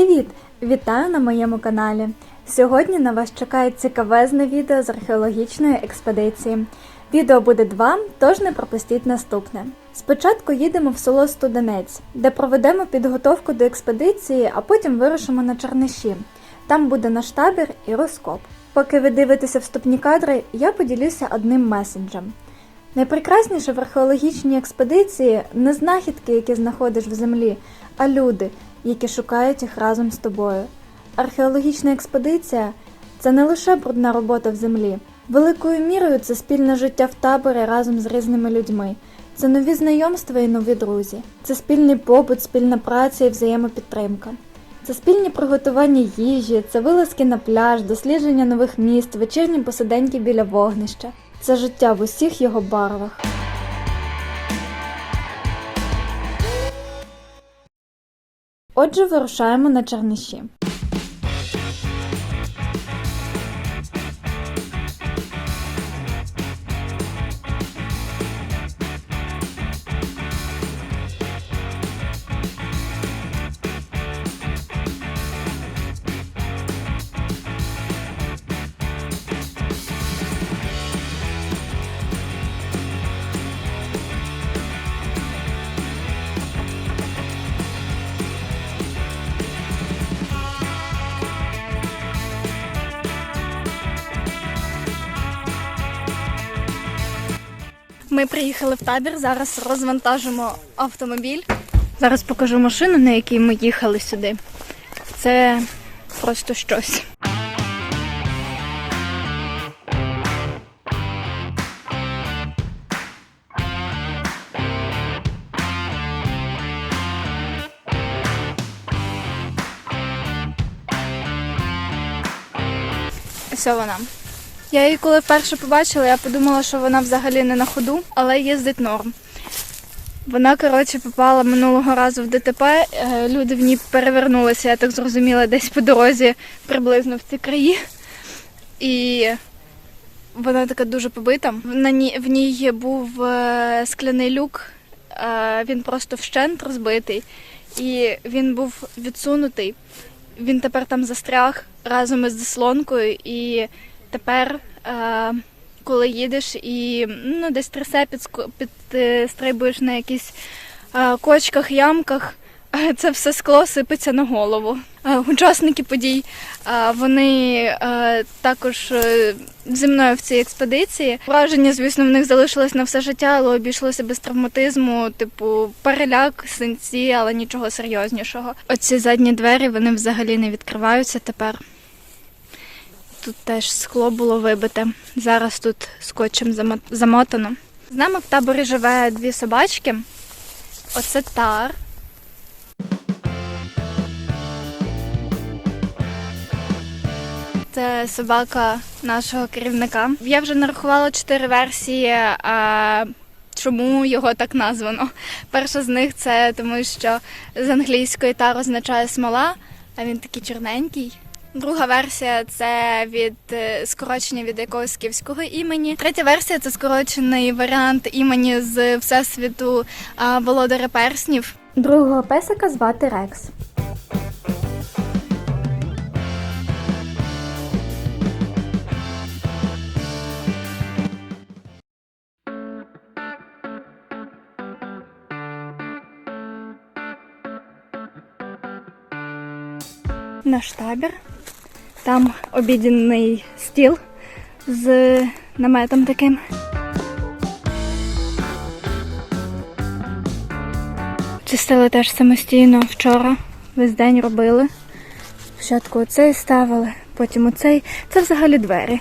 Привіт! Вітаю на моєму каналі. Сьогодні на вас чекає цікавезне відео з археологічної експедиції. Відео буде два, тож не пропустіть наступне. Спочатку їдемо в село Студенець, де проведемо підготовку до експедиції, а потім вирушимо на Черниші. Там буде наш табір і розкоп. Поки ви дивитеся вступні кадри, я поділюся одним месенджем. Найпрекрасніше в археологічній експедиції не знахідки, які знаходиш в землі, а люди, які шукають їх разом з тобою. Археологічна експедиція це не лише брудна робота в землі. Великою мірою це спільне життя в таборі разом з різними людьми. Це нові знайомства і нові друзі. Це спільний побут, спільна праця і взаємопідтримка. Це спільні приготування їжі, це вилазки на пляж, дослідження нових міст, вечірні посиденьки біля вогнища. Це життя в усіх його барвах. Отже, вирушаємо на Черниші. Ми приїхали в табір, зараз розвантажимо автомобіль. Зараз покажу машину, на якій ми їхали сюди. Це просто щось. Ось вона. Я її коли вперше побачила, я подумала, що вона взагалі не на ходу, але їздить норм. Вона, коротше, попала минулого разу в ДТП. е, Люди в ній перевернулися, я так зрозуміла, десь по дорозі приблизно в ці краї. І вона така дуже побита. На ній, в ній був е, скляний люк, е, він просто вщент розбитий, і він був відсунутий. Він тепер там застряг разом із заслонкою, і тепер, е, коли їдеш і ну, десь трясе, підстрибуєш на якісь е, кочках, ямках, е, це все скло сипеться на голову. Е, Учасники подій е, вони е, також е, зі мною в цій експедиції. Враження, звісно, в них залишилось на все життя, але обійшлося без травматизму, типу переляк, синці, але нічого серйознішого. Оці задні двері вони взагалі не відкриваються тепер. Тут теж скло було вибите. Зараз тут скотчем замотано. З нами в таборі живе дві собачки. Оце тар. Це собака нашого керівника. Я вже нарахувала чотири версії. А... Чому його так названо? Перша з них це тому, що з англійської тар означає смола, а він такий чорненький. Друга версія це від е, скорочення від якогось скіфського імені. Третя версія це скорочений варіант імені з всесвіту володаря перснів. Другого песика звати Рекс. Наш табір. Там обіденний стіл з наметом таким. Чистили теж самостійно вчора. Весь день робили. Спочатку оцей ставили, потім оцей. Це взагалі двері,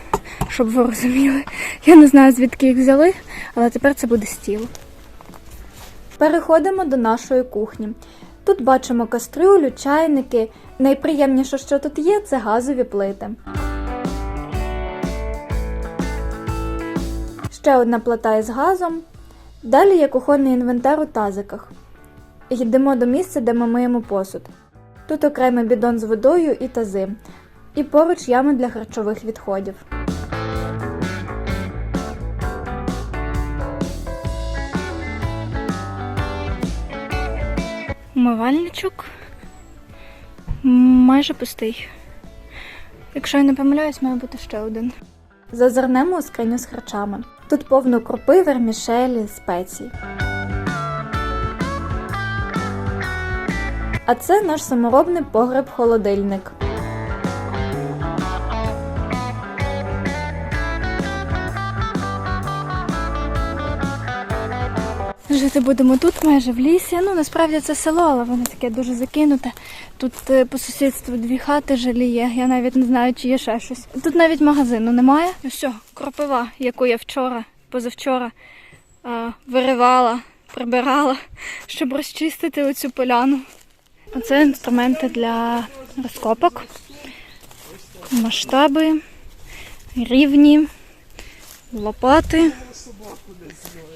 щоб ви розуміли. Я не знаю, звідки їх взяли, але тепер це буде стіл. Переходимо до нашої кухні. Тут бачимо кастрюлю, чайники. Найприємніше, що тут є, це газові плити. Ще одна плита із газом. Далі є кухонний інвентар у тазиках. Йдемо до місця, де ми миємо посуд. Тут окремий бідон з водою і тази. І поруч ями для харчових відходів. Умивальничок. Майже пустий. Якщо я не помиляюсь, має бути ще один. Зазирнемо у скриню з харчами. Тут повно крупи, вермішелі, спецій. А це наш саморобний погреб-холодильник. Жити будемо тут, майже в лісі. Ну, насправді це село, але воно таке дуже закинуте. Тут е, по сусідству дві хати жилі є. Я навіть не знаю, чи є ще щось. Тут навіть магазину немає. Все, кропива, яку я вчора, позавчора е, виривала, прибирала, щоб розчистити оцю поляну. Оце інструменти для розкопок. Масштаби, рівні, лопати.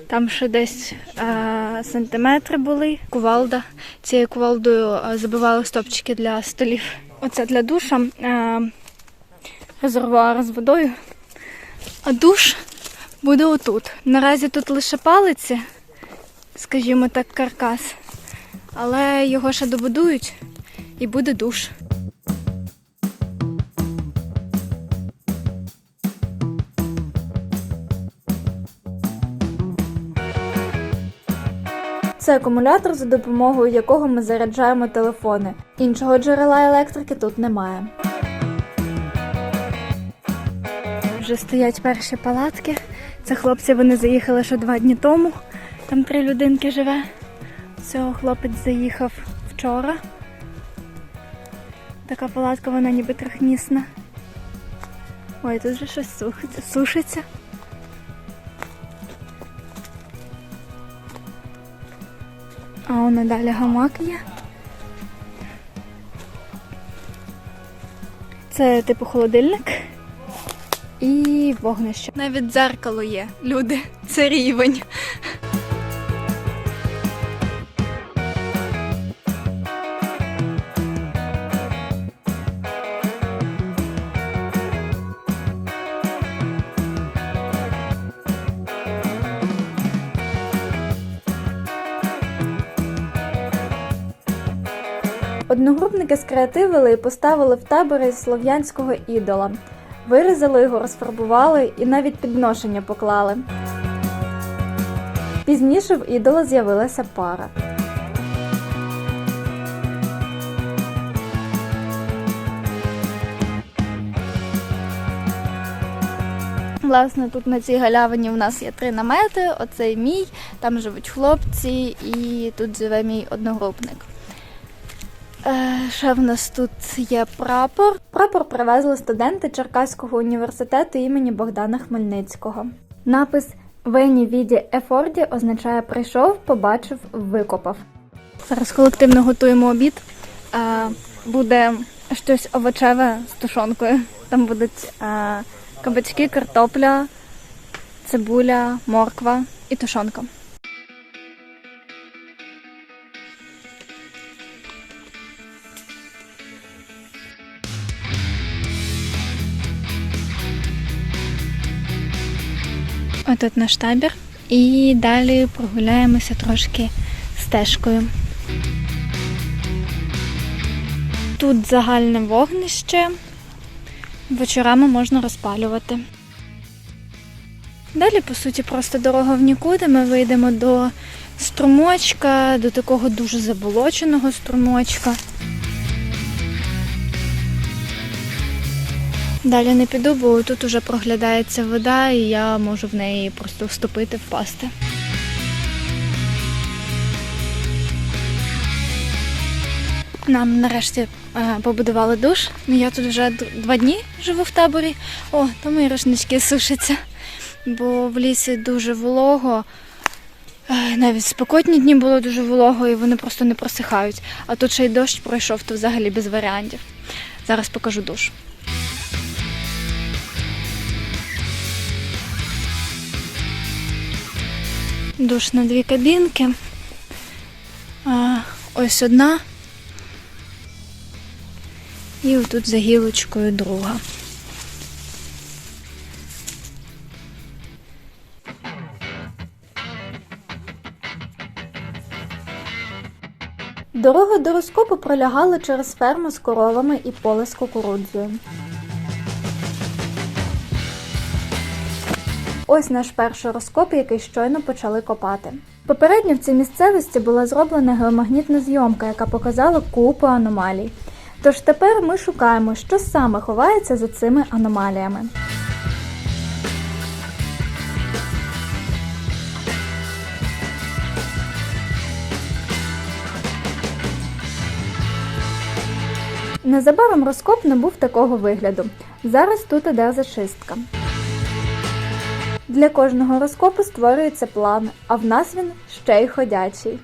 Там ще десь е, сантиметри були. Кувалда. Цією кувалдою забивали стопчики для столів. Оце для душа. Е, резервуар з водою. А душ буде отут. Наразі тут лише палиці, скажімо так, каркас. Але його ще добудують і буде душ. Це акумулятор, за допомогою якого ми заряджаємо телефони. Іншого джерела електрики тут немає. Вже стоять перші палатки. Це хлопці вони заїхали ще два дні тому. Там три людинки живе. Цього хлопець заїхав вчора. Така палатка, вона ніби трохнісна. Ой, тут вже щось сушиться. А воно далі гамак є. Це типу холодильник і вогнище. Навіть дзеркало є. Люди, це рівень. Одногрупники скреативили і поставили в таборі слов'янського ідола. Вирізали його, розфарбували і навіть підношення поклали. Пізніше в ідола з'явилася пара. Власне, тут на цій галявині у нас є три намети. Оцей мій, там живуть хлопці, і тут живе мій одногрупник. Е, Ще в нас тут є прапор. Прапор привезли студенти Черкаського університету імені Богдана Хмельницького. Напис Вені віді ефорді означає прийшов, побачив, викопав. Зараз колективно готуємо обід. Е, Буде щось овочеве з тушонкою. Там будуть е, кабачки, картопля, цибуля, морква і тушонка. Отут наш табір. І далі прогуляємося трошки стежкою. Тут загальне вогнище. Вечорами можна розпалювати. Далі, по суті, просто дорога в нікуди. Ми вийдемо до струмочка, до такого дуже заболоченого струмочка. Далі не піду, бо тут уже проглядається вода, і я можу в неї просто вступити, впасти. Нам нарешті е, побудували душ. Я тут вже два дні живу в таборі. О, то мої рушнички сушаться, бо в лісі дуже волого. Е, Навіть спекотні дні було дуже волого, і вони просто не просихають. А тут ще й дощ пройшов, то взагалі без варіантів. Зараз покажу душ. Душ на дві кабінки. А, ось одна. І отут за гілочкою друга. Дорога до розкопу пролягала через ферму з коровами і поле з кукурудзою. Ось наш перший розкоп, який щойно почали копати. Попередньо в цій місцевості була зроблена геомагнітна зйомка, яка показала купу аномалій. Тож тепер ми шукаємо, що саме ховається за цими аномаліями. Незабаром розкоп набув такого вигляду. Зараз тут іде зачистка. Для кожного розкопу створюється план, а в нас він ще й ходячий.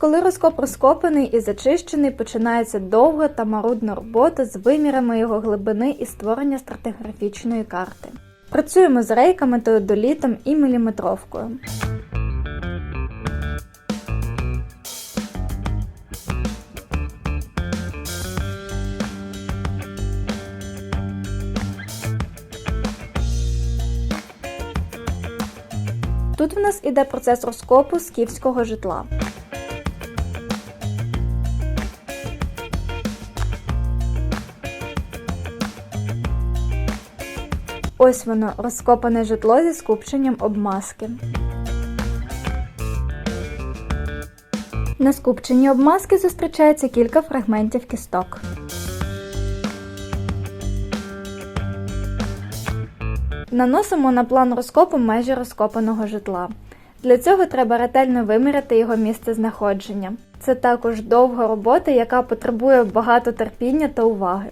Коли розкоп розкопаний і зачищений, починається довга та марудна робота з вимірами його глибини і створення стратиграфічної карти. Працюємо з рейками, теодолітом і міліметровкою. Тут в нас іде процес розкопу скіфського житла. Ось воно розкопане житло зі скупченням обмазки. На скупченні обмазки зустрічається кілька фрагментів кісток. Наносимо на план розкопу межі розкопаного житла. Для цього треба ретельно виміряти його місце знаходження. Це також довга робота, яка потребує багато терпіння та уваги.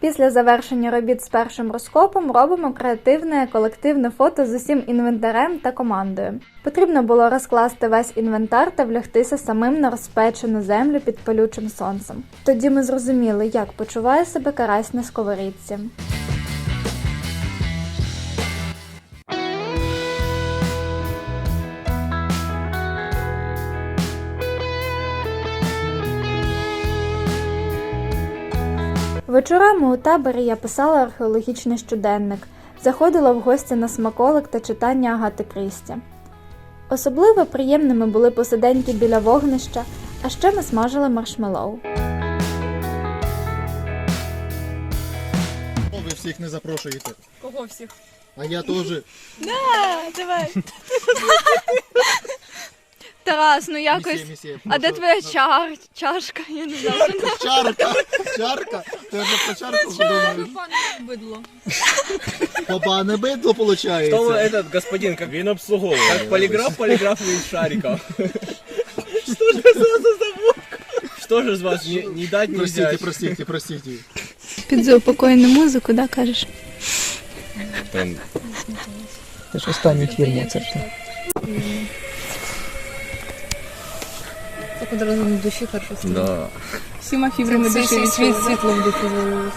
Після завершення робіт з першим розкопом робимо креативне колективне фото з усім інвентарем та командою. Потрібно було розкласти весь інвентар та влягтися самим на розпечену землю під палючим сонцем. Тоді ми зрозуміли, як почуває себе карась на сковорідці. Вечорами у таборі я писала археологічний щоденник, заходила в гості на смаколик та читання Агати Крісті. Особливо приємними були посиденьки біля вогнища, а ще ми смажили маршмеллоу. Ви всіх не запрошуєте. Кого всіх? А я теж. Давай. Тарас, ну Місія, місія. А де твоя чар... чашка? Я не знаю. Чарка, чарка. Ти вже про чарку подумаєш. Пане бидло. Попане бидло, виходить. Кто вы этот господин, как, Він обслуговує. как полиграф, полиграф из шариков? Что же это за заводка? Что же из вас не, не дать не Простите, взять? простите, простите. Під заупокоєну музику, да, кажеш? Це ж останній твір Моцарта. Так одразу на душі хорошо стало. Да. Всіма фібрами душі від світ світло в душі з'явилось.